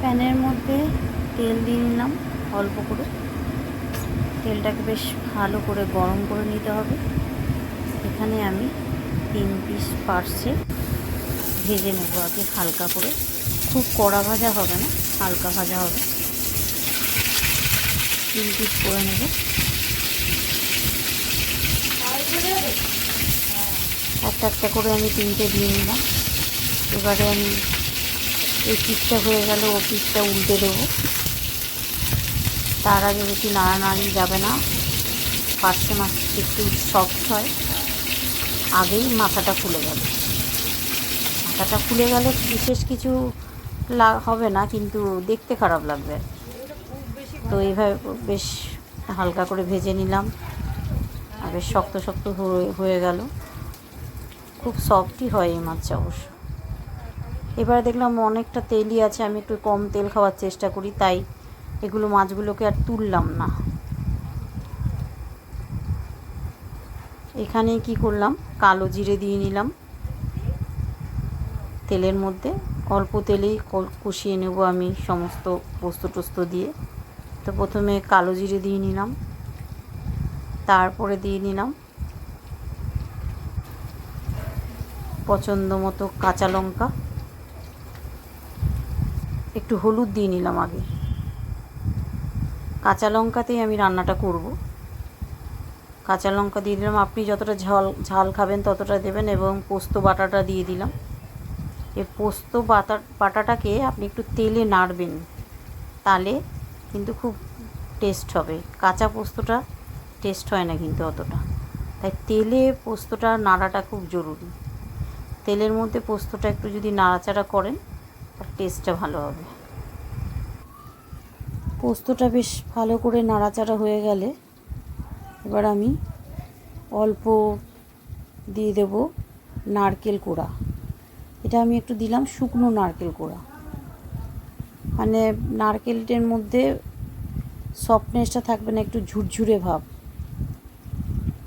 প্যানের মধ্যে তেল দিয়ে নিলাম অল্প করে। তেলটাকে বেশ ভালো করে গরম করে নিতে হবে। এখানে আমি তিন পিস পার্সে ভেজে নেব আগে হালকা করে। খুব কড়া ভাজা হবে না, হালকা ভাজা হবে। তিন পিস করে নেব। একটা একটা করে আমি তিনটে দিয়ে নিলাম। এবারে আমি এই পিসটা হয়ে গেলে ও পিসটা উল্টে দেবো। তার আগে বেশি নাড়ানাড়ি যাবে না। পার্সে মাছ একটু সফট হয়। আগেই মাথাটা ফুলে গেল। মাথাটা ফুলে গেলে বিশেষ কিছু হবে না, কিন্তু দেখতে খারাপ লাগবে। তো এইভাবে বেশ হালকা করে ভেজে নিলাম। আর বেশ শক্ত শক্ত হয়ে গেল। খুব সফটই হয় এই মাছটা অবশ্য। এবারে দেখলাম অনেকটা তেলই আছে, আমি একটু কম তেল খাওয়ার চেষ্টা করি, তাই এগুলো মাছগুলোকে আর তুললাম না। এখানে কি করলাম? কালো জিরে দিয়ে নিলাম। তেলের মধ্যে অল্প তেলেই কষিয়ে নেব আমি সমস্ত পোস্ত টোস্ত দিয়ে। তো প্রথমে কালো জিরে দিয়ে নিলাম। তারপরে দিয়ে নিলাম পছন্দ মতো কাঁচা লঙ্কা। একটু হলুদ দিয়ে নিলাম আগে। কাঁচা লঙ্কাতেই আমি রান্নাটা করব। কাঁচা লঙ্কা দিয়ে দিলাম। আপনি যতটা ঝাল ঝাল খাবেন ততটা দেবেন এবং পোস্ত বাটাটা দিয়ে দিলাম। এই পোস্ত বাটা, বাটাটাকে আপনি একটু তেলে নাড়বেন। তালে কিন্তু খুব টেস্ট হবে। কাঁচা পোস্তটা টেস্ট হয় না কিন্তু অতটা। তাই তেলে পোস্তটা নাড়াটা খুব জরুরি। তেলের মধ্যে পোস্তটা একটু যদি নাড়াচাড়া করেন, তার টেস্টটা ভালো হবে। পোস্তটা বেশ ভালো করে নাড়াচাড়া হয়ে গেলে এবার আমি অল্প দিয়ে দেব নারকেল কোড়া। এটা আমি একটু দিলাম শুকনো নারকেল কোড়া। মানে নারকেলটার মধ্যে সফটনেসটা থাকবে না, একটু ঝুরঝুরে ভাব।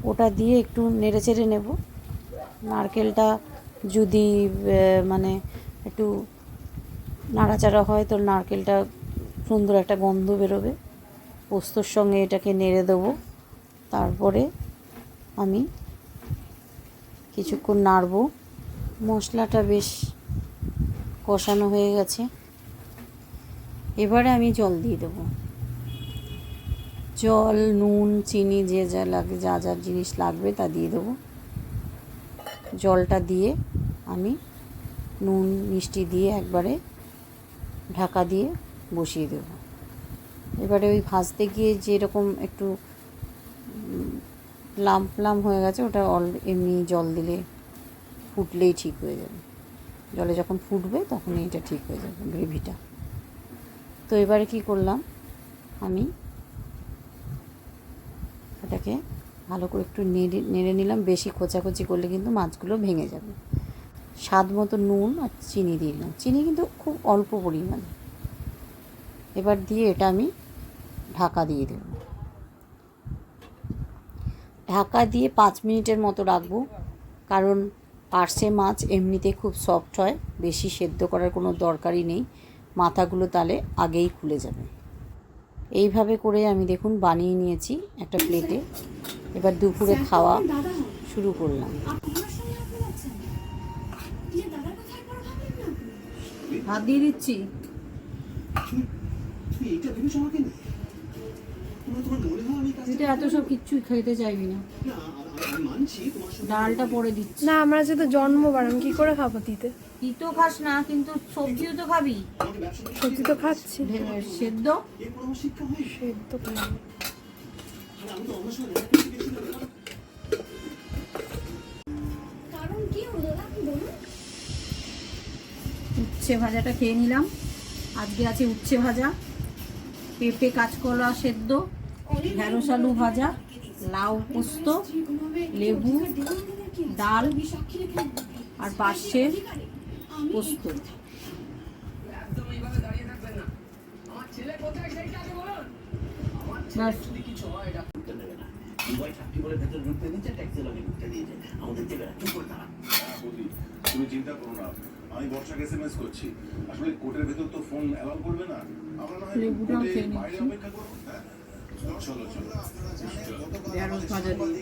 ওটা দিয়ে একটু নেড়ে চেড়ে নেব। নারকেলটা যদি মানে একটু নাড়াচাড়া হয়, তো নারকেলটা সুন্দর একটা গন্ধ বেরোবে। পোস্তর সঙ্গে এটাকে নেড়ে দেবো। তারপরে আমি কিছুক্ষণ নাড়ব। মশলাটা বেশ কষানো হয়ে গেছে। এবারে আমি জল দিয়ে দেবো। জল, নুন, চিনি, যে যা লাগে, যা যা জিনিস লাগবে তা দিয়ে দেবো। জলটা দিয়ে আমি নুন, মিষ্টি দিয়ে একবারে ঢাকা দিয়ে বসিয়ে দেব। এবারে ওই ভাজতে গিয়ে যেরকম একটু লাম্প লাম্প হয়ে গেছে, ওটা অল এমনি জল দিলে ফুটলেই ঠিক হয়ে যাবে। জলে যখন ফুটবে তখনই এটা ঠিক হয়ে যাবে, গ্রেভিটা। তো এবারে কি করলাম, আমি এটাকে ভালো করে একটু নেড়ে নেড়ে নিলাম, বেশি খোঁচাখুচি করলে কিন্তু মাছগুলো ভেঙে যাবে। স্বাদ মতো নুন আর চিনি দিলাম। চিনি কিন্তু খুব অল্প পরিমাণে। এবার দিয়ে এটা আমি ঢাকা দিয়ে দেব। ঢাকা দিয়ে পাঁচ মিনিটের মতো রাখব কারণ পার্সে মাছ এমনিতে খুব সফট হয় বেশি সেদ্ধ করার কোনো দরকারই নেই মাথাগুলো তাহলে আগেই খুলে যাবে। এইভাবে করে আমি দেখুন বানিয়ে নিয়েছি একটা প্লেটে এবার দুপুরে খাওয়া শুরু করলাম। হাত দিয়ে দিচ্ছি। তো এত সব কিচ্ছুই খেতে চাইবি না। ডালটা পরে দিচ্ছি। না আমার জন্মবার আমি কি করে খাব দিতে তুই খাস না কিন্তু সবজিও তো খাবি। সত্যি তো খাচ্ছি। সেদ্ধ? উচ্ছে ভাজাটা খেয়ে নিলাম। আজকে আছে উচ্ছে ভাজা। পেঁপে, কাঁচকলা সেদ্ধ, ঢেঁড়স আলু ভাজা, লাউ পোস্ত, লেবু, ডাল আর পার্শ্বের পোস্ত। তুমি চিন্তা করো না, আমি বর্ষাকে এসএমএস করছি। আসলে কোর্টের ভেতর তো ফোন অ্যালাউ করবে না? লেবুটাও খেয়ে নিচ্ছি। হ্যাঁ? ঢেঁড়স ভাজা দিয়ে।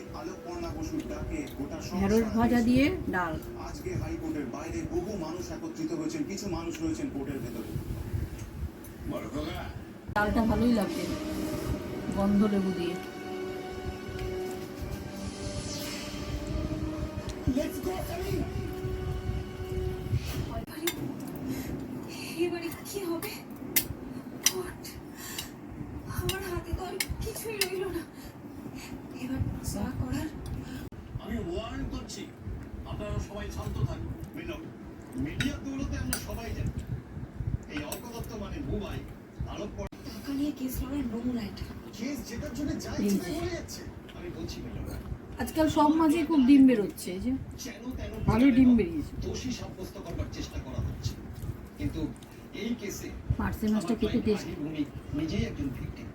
ঢেঁড়স ভাজা দিয়ে ডাল। আজকে হাইকোর্টের বাইরে বহু মানুষ একত্রিত হয়েছেন কিছু মানুষ রয়েছেন কোর্টের ভেতরে। ডালটা ভালোই লাগছে গন্ধ লেবু দিয়ে। আপনারা সবাই শান্ত থাকুন। মিলন মিডিয়া দৌলতে আমরা সবাই জানি। এই অর্কদত্ত মানে মুম্বাই আলোক টাকা নিয়ে কেস লড়ার নোংরা এটা। কেস জেতার জন্য যা ইচ্ছে যে। যাচ্ছে। আমি বলছি মিলন আজকাল সব মাঝে খুব ডিম বেরোচ্ছে যে। ভালোই ডিম বেরিয়েছে। দোষী সাব্যস্ত করবার চেষ্টা করা হচ্ছে। কিন্তু এই কেসে পার্সে মাছটা খেতে টেস্ট নিজেই একজন ভিক্টিম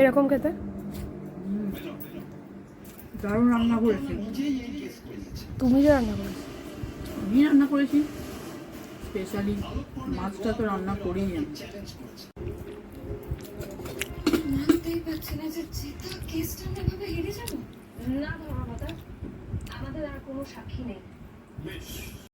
এরকম খেতে? দারুণ রান্না করেছে। নিজেই তুমি যে রান্না করেছ। আমি রান্না করেছি। স্পেশালি মাছটা তো রান্না করিনি আমি। মানতেই পারছি না যে জেতা কেসটা আমরা ভাবে হেরে যাব। না ধরো আমাদের আর কোনো সাক্ষী নেই।